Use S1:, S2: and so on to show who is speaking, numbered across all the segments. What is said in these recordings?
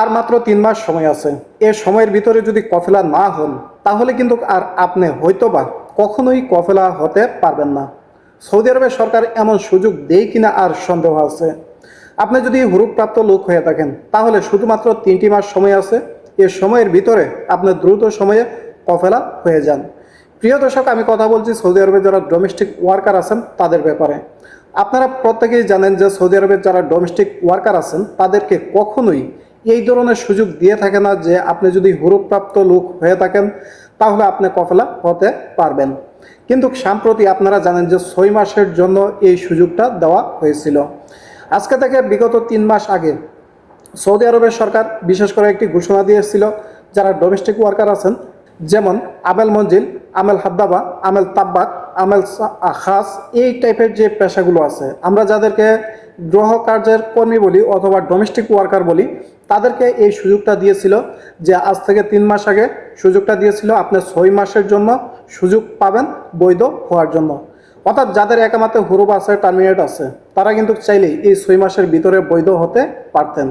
S1: আর মাত্র তিন মাস সময় আছে। এ সময়ের ভিতরে যদি কফেলা না হন, তাহলে কিন্তু আর আপনি হয়তোবা কখনোই কফেলা হতে পারবেন না। সৌদি আরবের সরকার এমন সুযোগ দেয় কিনা আর সন্দেহ আছে। আপনি যদি হুরুপ্রাপ্ত লোক হয়ে থাকেন, তাহলে শুধুমাত্র তিনটি মাস সময় আছে। এ সময়ের ভিতরে আপনি দ্রুত সময়ে কফেলা হয়ে যান। প্রিয় দর্শক, আমি কথা বলছি সৌদি আরবে যারা ডোমেস্টিক ওয়ার্কার আছেন, তাদের ব্যাপারে। আপনারা প্রত্যেকেই জানেন যে সৌদি আরবের যারা ডোমেস্টিক ওয়ার্কার আছেন, তাদেরকে কখনোই এই ধরনের সুযোগ দিয়ে থাকে না যে আপনি যদি হুরুপ্রাপ্ত লোক হয়ে থাকেন, তাহলে আপনি কফেলা হতে পারবেন। কিন্তু সাম্প্রতি আপনারা জানেন যে ছয় মাসের জন্য এই সুযোগটা দেওয়া হয়েছিল। আজকে থেকে বিগত তিন মাস আগে সৌদি আরবের সরকার বিশেষ করে একটি ঘোষণা দিয়েছিল, যারা ডোমেস্টিক ওয়ার্কার আছেন, যেমন আমেল মঞ্জিল, আমেল হাদ্দাবা আমেল তাব্বাক আমেল খাস এই টাইপের যে পেশাগুলো আছে, আমরা যাদেরকে গ্রহ কার্যের কর্মী বলি অথবা ডোমেস্টিক ওয়ার্কার বলি, তাদেরকে এই সুযোগটা দিয়েছিল যে আজ থেকে তিন মাস আগে সুযোগটা দিয়েছিল, আপনি ছয় মাসের জন্য সুযোগ পাবেন বৈধ হওয়ার জন্য। অর্থাৎ যাদের একামাত্র হুরুপ আছে টার্মিনেট আছে, তারা কিন্তু চাইলেই এই ছয় মাসের ভিতরে বৈধ হতে পারতেন।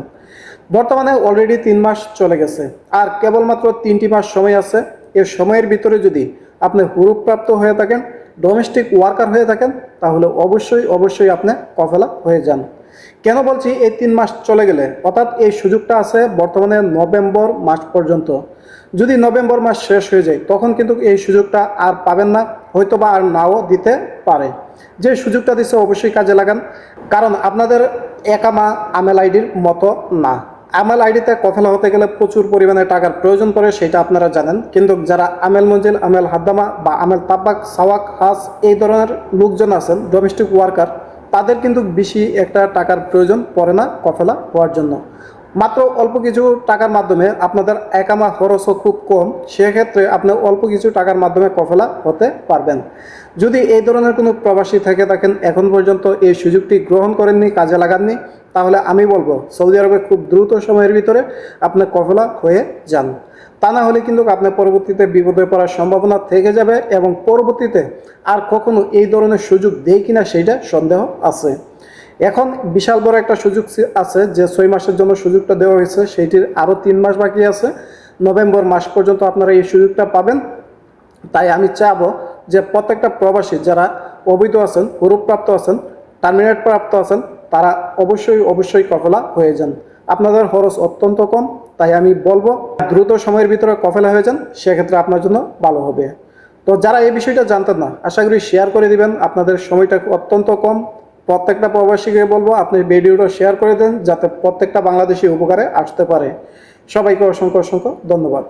S1: বর্তমানে অলরেডি তিন মাস চলে গেছে, আর কেবলমাত্র তিনটি মাস সময় আছে। এর সময়ের ভিতরে যদি আপনি হুরুপ্রাপ্ত হয়ে থাকেন ডোমেস্টিক ওয়ার্কার হয়ে থাকেন, তাহলে অবশ্যই অবশ্যই আপনি কফেলা হয়ে যান। কেন বলছি এই তিন মাস চলে গেলে? অর্থাৎ এই সুযোগটা আছে বর্তমানে নভেম্বর মাস পর্যন্ত। যদি নভেম্বর মাস শেষ হয়ে যায়, তখন কিন্তু এই সুযোগটা আর পাবেন না হয়তো বা আর নাও দিতে পারে। যে সুযোগটা দিচ্ছে অবশ্যই কাজে লাগান। কারণ আপনাদের একামা আমেল আইডির মতো না। আমেল আইডিতে কফেলা হতে গেলে প্রচুর পরিমাণে টাকার প্রয়োজন পড়ে, সেটা আপনারা জানেন। কিন্তু যারা আমেল মঞ্জিল, আমেল হাদ্দামা বা আমেল তাব্বাক, সাওয়াক, হাস এই ধরনের লোকজন আছেন ডোমেস্টিক ওয়ার্কার তাদের কিন্তু বেশি একটা টাকার প্রয়োজন পড়ে না কফেলা হওয়ার জন্য। মাত্র অল্প কিছু টাকার মাধ্যমে আপনাদের একামা খরচও খুব কম, সেক্ষেত্রে আপনি অল্প কিছু টাকার মাধ্যমে কফেলা হতে পারবেন। যদি এই ধরনের কোনো প্রবাসী থেকে থাকেন, এখন পর্যন্ত এই সুযোগটি গ্রহণ করেননি, কাজে লাগাননি তাহলে আমি বলব, সৌদি আরবে খুব দ্রুত সময়ের ভিতরে আপনি কফলা হয়ে যান। তা না হলে কিন্তু আপনার পরবর্তীতে বিপদে পড়ার সম্ভাবনা থেকে যাবে এবং পরবর্তীতে আর কখনো এই ধরনের সুযোগ দেয় কিনা সেইটা সন্দেহ আছে। এখন বিশাল বড় একটা সুযোগ আছে যে ছয় মাসের জন্য সুযোগটা দেওয়া হয়েছে, সেইটির আরও তিন মাস বাকি আছে। নভেম্বর মাস পর্যন্ত আপনারা এই সুযোগটা পাবেন। তাই আমি চাবো যে প্রত্যেকটা প্রবাসী যারা অবৈধ আছেন হুরুপ্রাপ্ত আছেন টার্মিনেট প্রাপ্ত আছেন তারা অবশ্যই অবশ্যই কফলা হয়ে যান। আপনাদের খরচ অত্যন্ত কম, তাই আমি বলব, দ্রুত সময়ের ভিতরে কফেলা হয়ে যান, সেক্ষেত্রে আপনার জন্য ভালো হবে। তো যারা এই বিষয়টা জানতেন না, আশা করি শেয়ার করে দিবেন। আপনাদের সময়টা অত্যন্ত কম। প্রত্যেকটা প্রবাসীকে বলব, আপনি ভিডিওটা শেয়ার করে দেন, যাতে প্রত্যেকটা বাংলাদেশি উপকারে আসতে পারে। সবাইকে অসংখ্য অসংখ্য ধন্যবাদ।